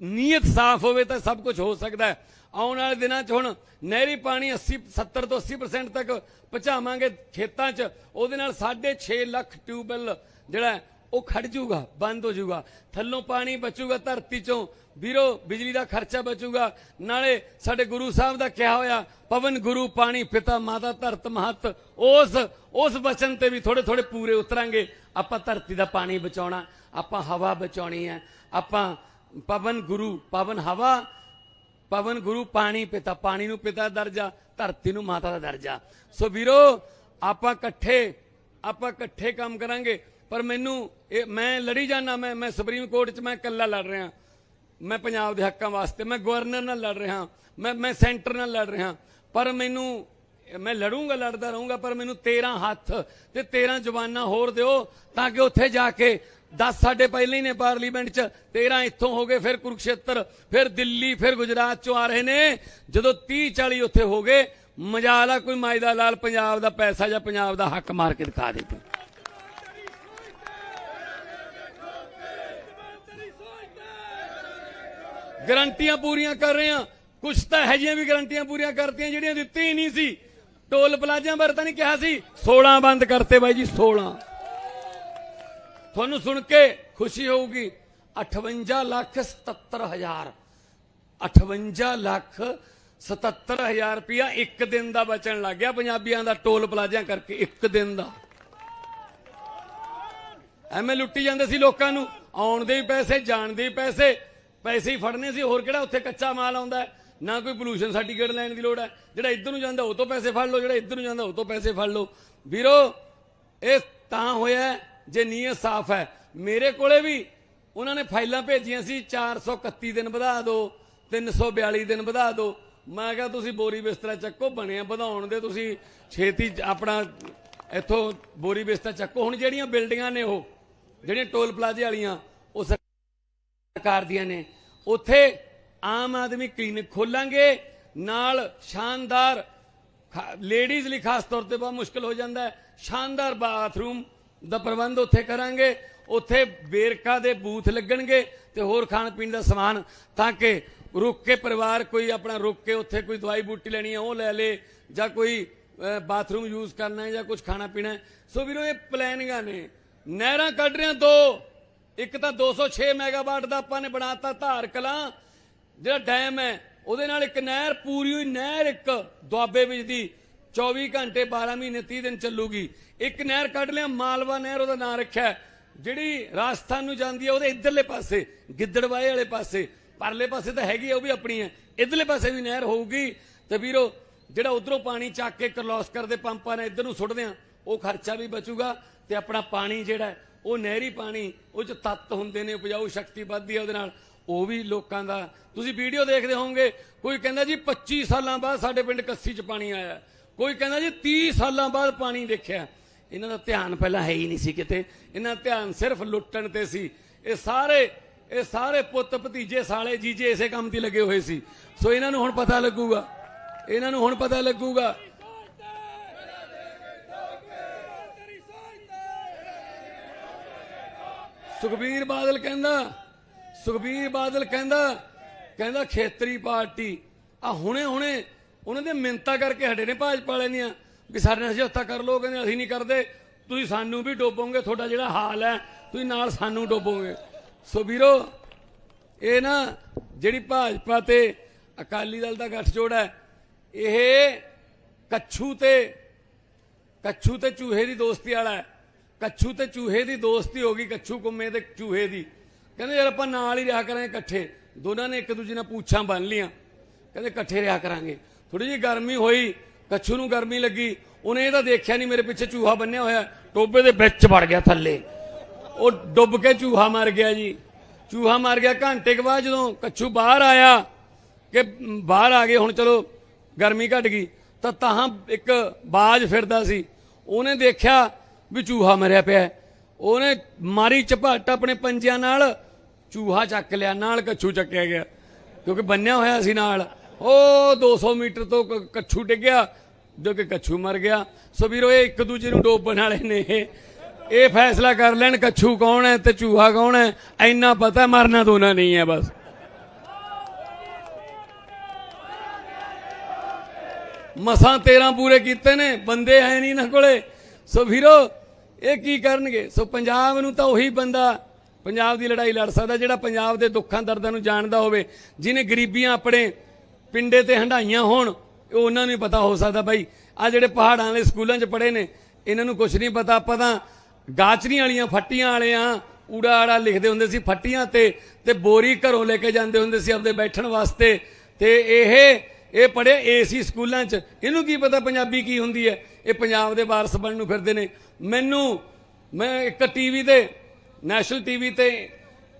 S1: ਨੀਅਤ ਸਾਫ਼ ਹੋਵੇ ਤਾਂ ਸਭ ਕੁਝ ਹੋ ਸਕਦਾ ਹੈ। ਆਉਣ ਵਾਲੇ ਦਿਨਾਂ 'ਚ ਹੁਣ ਨਹਿਰੀ ਪਾਣੀ 80 70 ਤੋਂ 80% ਤੱਕ ਪਹੁੰਚਾਵਾਂਗੇ ਖੇਤਾਂ 'ਚ। ਉਹਦੇ ਨਾਲ 6.5 ਲੱਖ ਟਿਊਬਵੈਲ ਜਿਹੜਾ ਉਹ ਖੜ ਜਾਊਗਾ, ਬੰਦ ਹੋ ਜਾਊਗਾ। ਥੱਲੋਂ ਪਾਣੀ ਬਚੂਗਾ ਧਰਤੀ 'ਚੋਂ। ਵੀਰੋ, ਬਿਜਲੀ ਦਾ ਖਰਚਾ ਬਚੂਗਾ। ਨਾਲੇ ਸਾਡੇ ਗੁਰੂ ਸਾਹਿਬ ਦਾ ਕਿਹਾ ਹੋਇਆ, ਪਵਨ ਗੁਰੂ ਪਾਣੀ ਪਿਤਾ ਮਾਤਾ ਧਰਤ ਮਹਤ। ਉਸ ਉਸ ਬਚਨ ਤੇ ਵੀ ਥੋੜੇ ਥੋੜੇ ਪੂਰੇ ਉਤਰਾਂਗੇ। ਆਪਾਂ ਧਰਤੀ ਦਾ ਪਾਣੀ ਬਚਾਉਣਾ, ਆਪਾਂ ਹਵਾ ਬਚਾਉਣੀ ਹੈ। ਆਪਾਂ ਪਵਨ ਗੁਰੂ, ਪਵਨ ਹਵਾ ਪਵਨ ਗੁਰੂ ਪਾਣੀ ਪਿਤਾ, ਪਾਣੀ ਨੂੰ ਪਿਤਾ ਦਰਜਾ, ਧਰਤੀ ਨੂੰ ਮਾਤਾ ਦਾ ਦਰਜਾ। ਸੋ ਵੀਰੋ, ਆਪਾਂ ਇਕੱਠੇ ਆਪਾਂ ਇਕੱਠੇ ਕੰਮ ਕਰਾਂਗੇ, ਪਰ ਮੈਨੂੰ ਇਹ, ਮੈਂ ਲੜੀ ਜਾਣਾ ਮੈਂ ਮੈਂ ਸੁਪਰੀਮ ਕੋਰਟ 'ਚ ਮੈਂ ਇਕੱਲਾ ਲੜ ਰਿਹਾ। ਮੈਂ ਪੰਜਾਬ ਦੇ ਹੱਕਾਂ ਵਾਸਤੇ, ਮੈਂ ਗਵਰਨਰ ਨਾਲ ਲੜ ਰਿਹਾ। ਮੈਂ ਮੈਂ ਸੈਂਟਰ ਨਾਲ ਲੜ ਰਿਹਾ। ਪਰ ਮੈਨੂੰ, ਮੈਂ ਲੜੂੰਗਾ, ਲੜਦਾ ਰਹੂੰਗਾ, ਪਰ ਮੈਨੂੰ 13 ਹੱਥ ਤੇ 13 ਜ਼ੁਬਾਨਾਂ ਹੋਰ ਦਿਓ, ਤਾਂ ਕਿ ਉੱਥੇ ਜਾ ਕੇ 10 ਸਾਡੇ ਪਹਿਲੇ ਹੀ ਨੇ ਪਾਰਲੀਮੈਂਟ 'ਚ 13 ਇੱਥੋਂ ਹੋ ਗਏ, ਫਿਰ ਕੁਰੂਕਸ਼ੇਤਰ, ਫਿਰ ਦਿੱਲੀ, ਫਿਰ ਗੁਜਰਾਤ 'ਚੋਂ ਆ ਰਹੇ ਨੇ। ਜਦੋਂ 30 40 ਉੱਥੇ ਹੋ ਗਏ, ਮਜਾਲਾ ਕੋਈ ਮਾਇਦਾ ਲਾਲ ਪੰਜਾਬ ਦਾ ਪੈਸਾ ਜਾਂ ਪੰਜਾਬ ਦਾ ਹੱਕ ਮਾਰ ਕੇ ਦਿਖਾ ਦੇ ਤੂੰ ਗਰੰਟੀਆਂ ਪੂਰੀਆਂ ਕਰ ਰਹੇ ਆ। ਕੁਛ ਤਾਂ ਹੈ ਜੀਆਂ ਵੀ ਗਰੰਟੀਆਂ ਪੂਰੀਆਂ ਕਰਤੀਆਂ, ਜਿਹੜੀਆਂ ਦਿੱਤੀ ਹੀ ਨਹੀਂ ਸੀ। ਟੋਲ ਪਲਾਜ਼ਿਆਂ ਬਾਰੇ ਤਾਂ ਨਹੀਂ ਕਿਹਾ ਸੀ 16 ਬੰਦ ਕਰਤੇ ਬਾਈ ਜੀ 16 ਤੁਹਾਨੂੰ ਸੁਣ ਕੇ ਖੁਸ਼ੀ ਹੋਊਗੀ। 58 ਲੱਖ 77 ਹਜ਼ਾਰ। 58 ਲੱਖ 77 ਹਜ਼ਾਰ ਰੁਪਇਆ ਇੱਕ ਦਿਨ ਦਾ ਬਚਣ ਲੱਗ ਗਿਆ ਪੰਜਾਬੀਆਂ ਦਾ ਟੋਲ ਪਲਾਜ਼ਿਆਂ ਕਰਕੇ, ਇੱਕ ਦਿਨ ਦਾ। ਐਵੇਂ ਲੁੱਟੀ ਜਾਂਦੇ ਸੀ ਲੋਕਾਂ ਨੂੰ। ਆਉਣ ਦੇ ਵੀ ਪੈਸੇ ਜਾਣ ਦੇ ਵੀ ਪੈਸੇ। ਪੈਸੇ ਹੀ ਫੜਨੇ ਸੀ, ਹੋਰ ਕਿਹੜਾ ਉੱਥੇ ਕੱਚਾ ਮਾਲ ਆਉਂਦਾ ਨਾ ਕੋਈ ਪੋਲੂਸ਼ਨ ਸਰਟੀਫਿਕੇਟ ਲੈਣ ਦੀ ਲੋੜ ਹੈ। ਜਿਹੜਾ ਇੱਧਰ ਨੂੰ ਜਾਂਦਾ ਉਹ ਤੋਂ ਪੈਸੇ ਫੜ ਲਓ, ਜਿਹੜਾ ਇੱਧਰ ਨੂੰ ਜਾਂਦਾ ਉਹ ਤੋਂ ਪੈਸੇ ਫੜ ਲਓ। ਵੀਰੋ, ਇਹ ਤਾਂ ਹੋਇਆ ਜੇ ਨੀਅਤ ਸਾਫ਼ ਹੈ। ਮੇਰੇ ਕੋਲੇ ਵੀ ਉਹਨਾਂ ਨੇ ਫਾਈਲਾਂ ਭੇਜੀਆਂ ਸੀ 431 ਦਿਨ ਵਧਾ ਦਿਓ 342 ਦਿਨ ਵਧਾ ਦਿਓ। ਮੈਂ ਕਿਹਾ, ਤੁਸੀਂ ਬੋਰੀ ਬਿਸਤਰਾ ਚੱਕੋ, ਬਣਿਆ ਵਧਾਉਣ ਦੇ, ਤੁਸੀਂ ਛੇਤੀ ਆਪਣਾ ਇੱਥੋਂ ਬੋਰੀ ਬਿਸਤਰਾ ਚੱਕੋ। ਹੁਣ ਜਿਹੜੀਆਂ ਬਿਲਡਿੰਗਾਂ ਨੇ ਉਹ, ਜਿਹੜੀਆਂ ਟੋਲ ਪਲਾਜ਼ੇ ਵਾਲੀਆਂ, ਉਹ ਸਰਕਾਰ ਦੀਆਂ ਨੇ। ਉੱਥੇ ਆਮ ਆਦਮੀ ਕਲੀਨਿਕ ਖੋਲਾਂਗੇ, ਨਾਲ ਸ਼ਾਨਦਾਰ ਲੇਡੀਜ਼ ਲਈ ਖਾਸ ਤੌਰ ਤੇ ਬਹੁਤ ਮੁਸ਼ਕਲ ਹੋ ਜਾਂਦਾ ਹੈ। ਸ਼ਾਨਦਾਰ ਬਾਥਰੂਮ ਦਾ ਪ੍ਰਬੰਧ ਉੱਥੇ ਕਰਾਂਗੇ, ਉੱਥੇ ਬੇਰਕਾ ਦੇ ਬੂਥ ਲੱਗਣਗੇ ਤੇ ਹੋਰ ਖਾਣ ਪੀਣ ਦਾ ਸਮਾਨ, ਤਾਂ ਕਿ ਰੁਕ ਕੇ ਪਰਿਵਾਰ ਕੋਈ ਆਪਣਾ ਰੁਕ ਕੇ ਉੱਥੇ ਕੋਈ ਦਵਾਈ ਬੂਟੀ ਲੈਣੀ ਹੈ ਉਹ ਲੈ ਲੇ, ਜਾਂ ਕੋਈ ਬਾਥਰੂਮ ਯੂਜ਼ ਕਰਨਾ ਹੈ ਜਾਂ ਕੁਝ ਖਾਣਾ ਪੀਣਾ ਸੋ ਵੀਰੋ, ਇਹ ਪਲੈਨਿੰਗਾਂ ਨੇ। ਨਹਿਰਾਂ ਕੱਢ ਰਹੇ ਦੋ। ਇੱਕ ਤਾਂ 206 ਮੈਗਾਵਾਟ ਦਾ ਆਪਾਂ ਨੇ ਬਣਾਤਾ ਧਾਰ ਕਲਾਂ, ਜਿਹੜਾ ਡੈਮ ਹੈ, ਉਹਦੇ ਨਾਲ ਇੱਕ ਨਹਿਰ, ਪੂਰੀ ਹੋਈ ਨਹਿਰ ਇੱਕ ਦੁਆਬੇ ਵਿੱਚ ਦੀ। 24 ਘੰਟੇ 12 ਮਹੀਨੇ 30 ਦਿਨ ਚੱਲੂਗੀ। ਇੱਕ ਨਹਿਰ ਕੱਢ ਲਿਆ ਮਾਲਵਾ ਨਹਿਰ ਉਹਦਾ ਨਾਂ ਰੱਖਿਆ। ਜਿਹੜੀ ਰਾਜਸਥਾਨ ਨੂੰ ਜਾਂਦੀ ਹੈ ਉਹਦੇ ਇਧਰਲੇ ਪਾਸੇ ਗਿੱਦੜਵਾਏ ਵਾਲੇ ਪਾਸੇ। ਪਰਲੇ ਪਾਸੇ ਤਾਂ ਹੈਗੀ ਆ, ਉਹ ਵੀ ਆਪਣੀ ਹੈ ਇਧਰਲੇ ਪਾਸੇ ਵੀ ਨਹਿਰ ਹੋਊਗੀ। ਤੇ ਵੀਰੋ ਜਿਹੜਾ ਉਧਰੋਂ ਪਾਣੀ ਚੱਕ ਕੇ ਕਰਲੋਸਕਰ ਦੇ ਪੰਪਾਂ ਨੇ ਇਧਰ ਨੂੰ ਸੁੱਟਦੇ ਆ ਉਹ ਖਰਚਾ ਵੀ ਬਚੂਗਾ। ਤੇ ਆਪਣਾ ਪਾਣੀ ਜਿਹੜਾ ਉਹ ਨਹਿਰੀ ਪਾਣੀ ਉਹ ਚ ਤੱਤ ਹੁੰਦੇ ਨੇ ਉਪਜਾਊ ਸ਼ਕਤੀ ਵੱਧਦੀ ਹੈ ਉਹਦੇ ਨਾਲ। ਉਹ ਵੀ ਲੋਕਾਂ ਦਾ। ਤੁਸੀਂ ਵੀਡੀਓ ਦੇਖਦੇ ਹੋਵੋਗੇ ਕੋਈ ਕਹਿੰਦਾ ਜੀ 25 ਸਾਲਾਂ ਬਾਅਦ ਸਾਡੇ ਪਿੰਡ ਕੱਸੀ ਚ ਪਾਣੀ ਆਇਆ। ਕੋਈ ਕਹਿੰਦਾ ਜੀ 30 ਸਾਲਾਂ ਬਾਅਦ ਪਾਣੀ ਦੇਖਿਆ। ਇਹਨਾਂ ਦਾ ਧਿਆਨ ਪਹਿਲਾਂ ਹੈ ਹੀ ਨਹੀਂ ਸੀ ਕਿਤੇ। ਇਹਨਾਂ ਦਾ ਧਿਆਨ ਸਿਰਫ ਲੁੱਟਣ ਤੇ ਸੀ। ਇਹ ਸਾਰੇ ਇਹ ਸਾਰੇ ਪੁੱਤ ਭਤੀਜੇ, ਸਾਲੇ ਜੀਜੇ ਇਸੇ ਕੰਮ ਤੇ ਲੱਗੇ ਹੋਏ ਸੀ। ਸੋ ਇਹਨਾਂ ਨੂੰ ਹੁਣ ਪਤਾ ਲੱਗੂਗਾ। ਇਹਨਾਂ ਨੂੰ ਹੁਣ ਪਤਾ ਲੱਗੂਗਾ। ਸੁਖਬੀਰ ਬਾਦਲ ਕਹਿੰਦਾ, ਸੁਖਬੀਰ ਬਾਦਲ ਕਹਿੰਦਾ ਕਹਿੰਦਾ ਖੇਤਰੀ ਪਾਰਟੀ। ਆ ਹੁਣੇ ਹੁਣੇ ਉਹਨਾਂ ਦੇ ਮਿੰਤਾ ਕਰਕੇ ਹਟੇ ਨੇ ਭਾਜਪਾ ਵਾਲੇ ਦੀਆਂ ਵੀ ਸਾਡੇ ਨਾਲ ਸਮਝੌਤਾ ਕਰ ਲੋ ਕਹਿੰਦੇ ਅਸੀਂ ਨਹੀਂ ਕਰਦੇ। ਤੁਸੀਂ ਸਾਨੂੰ ਵੀ ਡੋਬੋਗੇ, ਤੁਹਾਡਾ ਜਿਹੜਾ ਹਾਲ ਹੈ, ਤੁਸੀਂ ਨਾਲ ਸਾਨੂੰ ਡੋਬੋਗੇ। ਸੋ ਵੀਰੋ, ਇਹ ਨਾ ਜਿਹੜੀ ਭਾਜਪਾ ਤੇ ਅਕਾਲੀ ਦਲ ਦਾ ਗੱਠਜੋੜ ਹੈ, ਇਹ ਕੱਛੂ ਤੇ ਕੱਛੂ ਤੇ ਚੂਹੇ ਦੀ ਦੋਸਤੀ ਵਾਲਾ ਹੈ। ਕੱਛੂ ਤੇ ਚੂਹੇ ਦੀ ਦੋਸਤੀ ਹੋ ਗਈ, ਕੱਛੂ ਕੁੰਮੇ ਤੇ ਚੂਹੇ ਦੀ। ਕਹਿੰਦੇ ਯਾਰ ਆਪਾਂ ਨਾਲ ਹੀ ਰਿਹਾ ਕਰਾਂਗੇ ਇਕੱਠੇ। ਦੋਨਾਂ ਨੇ ਇੱਕ ਦੂਜੇ ਨਾਲ ਪੂਛਾਂ ਬੰਨ ਲੀਆਂ ਕਹਿੰਦੇ ਇਕੱਠੇ ਰਿਹਾ ਕਰਾਂਗੇ। ਥੋੜੀ ਜਿਹੀ ਗਰਮੀ ਹੋਈ, ਕੱਛੂ ਨੂੰ ਗਰਮੀ ਲੱਗੀ, ਉਹਨੇ ਇਹ ਤਾਂ ਦੇਖਿਆ ਨਹੀਂ, ਮੇਰੇ ਪਿੱਛੇ ਚੂਹਾ ਬੰਨਿਆ ਹੋਇਆ ਟੋਬੇ ਦੇ ਵਿੱਚ ਵੜ ਗਿਆ ਥੱਲੇ। ਉਹ ਡੁੱਬ ਕੇ ਚੂਹਾ ਮਰ ਗਿਆ ਜੀ। ਚੂਹਾ ਮਰ ਗਿਆ, ਘੰਟੇ ਕੁ ਬਾਅਦ ਜਦੋਂ ਕੱਛੂ ਬਾਹਰ ਆਇਆ, ਕਿ ਬਾਹਰ ਆ ਗਏ, ਹੁਣ ਚਲੋ ਗਰਮੀ ਘਟ ਗਈ, ਤਾਂ ਤਾਂ ਇੱਕ ਬਾਜ ਫਿਰਦਾ ਸੀ। ਉਹਨੇ ਦੇਖਿਆ ਵੀ ਚੂਹਾ ਮਰਿਆ ਪਿਆ ਉਹਨੇ ਮਾਰੀ ਝਪਟ ਆਪਣੇ ਪੰਜਿਆਂ ਨਾਲ, ਚੂਹਾ ਚੱਕ ਲਿਆ, ਨਾਲ ਕੱਛੂ ਚੱਕਿਆ ਗਿਆ, ਕਿਉਂਕਿ ਬੰਨਿਆ ਹੋਇਆ ਸੀ ਨਾਲ। ਉਹ 200 ਮੀਟਰ ਤੋਂ ਕੱਛੂ ਡਿੱਗਿਆ, ਜੋ ਕਿ ਕੱਛੂ ਮਰ ਗਿਆ। ਸੋ ਵੀਰੋ, ਇਹ ਇੱਕ ਦੂਜੇ ਨੂੰ ਡੋਬਣ ਵਾਲੇ ਨੇ। ਇਹ ਫੈਸਲਾ ਕਰ ਲੈਣ ਕੱਛੂ ਕੌਣ ਹੈ ਤੇ ਚੂਹਾ ਕੌਣ ਹੈ। ਇੰਨਾ ਪਤਾ ਮਰਨਾ ਦੋਨਾ ਨਹੀਂ ਹੈ ਬਸ। ਮਸਾਂ 13 ਪੂਰੇ ਕੀਤੇ ਨੇ, ਬੰਦੇ ਹੈ ਨਹੀਂ ਨਾ ਕੋਲੇ। ਸੋ ਵੀਰੋ, ਇਹ ਕੀ ਕਰਨਗੇ? ਸੋ ਪੰਜਾਬ ਨੂੰ ਤਾਂ ਉਹੀ ਬੰਦਾ, ਪੰਜਾਬ ਦੀ ਲੜਾਈ ਲੜ ਸਕਦਾ ਜਿਹੜਾ ਪੰਜਾਬ ਦੇ ਦੁੱਖਾਂ ਦਰਦਾਂ ਨੂੰ ਜਾਣਦਾ ਹੋਵੇ ਜਿਨੇ ਗਰੀਬੀਆਂ ਆਪਣੇ ਪਿੰਡੇ ਤੇ ਹੰਡਾਈਆਂ ਹੋਣ ਉਹ ਉਹਨਾਂ ਨੂੰ ਹੀ ਪਤਾ ਹੋ ਸਕਦਾ ਬਾਈ। ਆ ਜਿਹੜੇ ਪਹਾੜਾਂ ਵਾਲੇ ਸਕੂਲਾਂ 'ਚ ਪੜ੍ਹੇ ਨੇ, ਇਹਨਾਂ ਨੂੰ ਕੁਝ ਨਹੀਂ ਪਤਾ। ਆਪਾਂ ਤਾਂ ਗਾਚਰੀਆਂ ਵਾਲੀਆਂ, ਫੱਟੀਆਂ ਵਾਲੇ ਆ ਊੜਾ ਆੜਾ ਲਿਖਦੇ ਹੁੰਦੇ ਸੀ ਫੱਟੀਆਂ ਤੇ ਤੇ ਬੋਰੀ ਘਰੋਂ ਲੈ ਕੇ ਜਾਂਦੇ ਹੁੰਦੇ ਸੀ ਆਪਦੇ ਬੈਠਣ ਵਾਸਤੇ। ਤੇ ਇਹ ਇਹ ਪੜਿਆ ਏਸੀ ਸਕੂਲਾਂ 'ਚ। ਇਹਨੂੰ ਕੀ ਪਤਾ ਪੰਜਾਬੀ ਕੀ ਹੁੰਦੀ ਹੈ? ਇਹ ਪੰਜਾਬ ਦੇ ਵਾਰਸ ਬਣਨ ਨੂੰ ਫਿਰਦੇ ਨੇ। ਮੈਨੂੰ, ਮੈਂ ਇੱਕ ਟੀਵੀ ਤੇ, ਨੈਸ਼ਨਲ ਟੀਵੀ ਤੇ,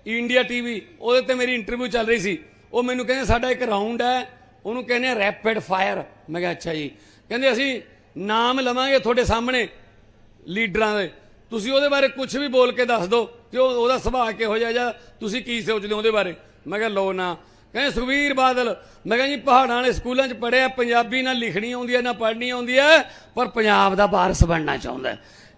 S1: ਇੰਡੀਆ ਟੀਵੀ, ਉਹਦੇ ਤੇ ਮੇਰੀ ਇੰਟਰਵਿਊ ਚੱਲ ਰਹੀ ਸੀ। ਉਹ ਮੈਨੂੰ ਕਹਿੰਦੇ, ਸਾਡਾ ਇੱਕ ਰਾਉਂਡ ਹੈ ਉਹਨੂੰ ਕਹਿੰਦੇ ਆ ਰੈਪਿਡ ਫਾਇਰ ਮੈਂ ਕਿਹਾ, ਅੱਛਾ ਜੀ। ਕਹਿੰਦੇ, ਅਸੀਂ ਨਾਮ ਲਵਾਂਗੇ ਤੁਹਾਡੇ ਸਾਹਮਣੇ ਲੀਡਰਾਂ ਦੇ। ਤੁਸੀਂ ਉਹਦੇ ਬਾਰੇ ਕੁਝ ਵੀ ਬੋਲ ਕੇ ਦੱਸ ਦਿਓ ਕਿ ਉਹ ਉਹਦਾ ਸੁਭਾਅ ਕਿਹੋ ਜਿਹਾ ਜਾਂ ਤੁਸੀਂ ਕੀ ਸੋਚਦੇ ਹੋ ਉਹਦੇ ਬਾਰੇ। ਮੈਂ ਕਿਹਾ ਲੋ ਨਾ। ਕਹਿੰਦੇ, ਸੁਖਬੀਰ ਬਾਦਲ, ਮੈਂ ਕਿਹਾ ਜੀ, ਪਹਾੜਾਂ ਵਾਲੇ ਸਕੂਲਾਂ 'ਚ ਪੜਿਆ ਪੰਜਾਬੀ ਨਾ ਲਿਖਣੀ ਆਉਂਦੀ ਹੈ, ਨਾ ਪੜ੍ਹਨੀ ਆਉਂਦੀ ਹੈ, ਪਰ ਪੰਜਾਬ ਦਾ ਵਾਰਸ ਬਣਨਾ ਚਾਹੁੰਦਾ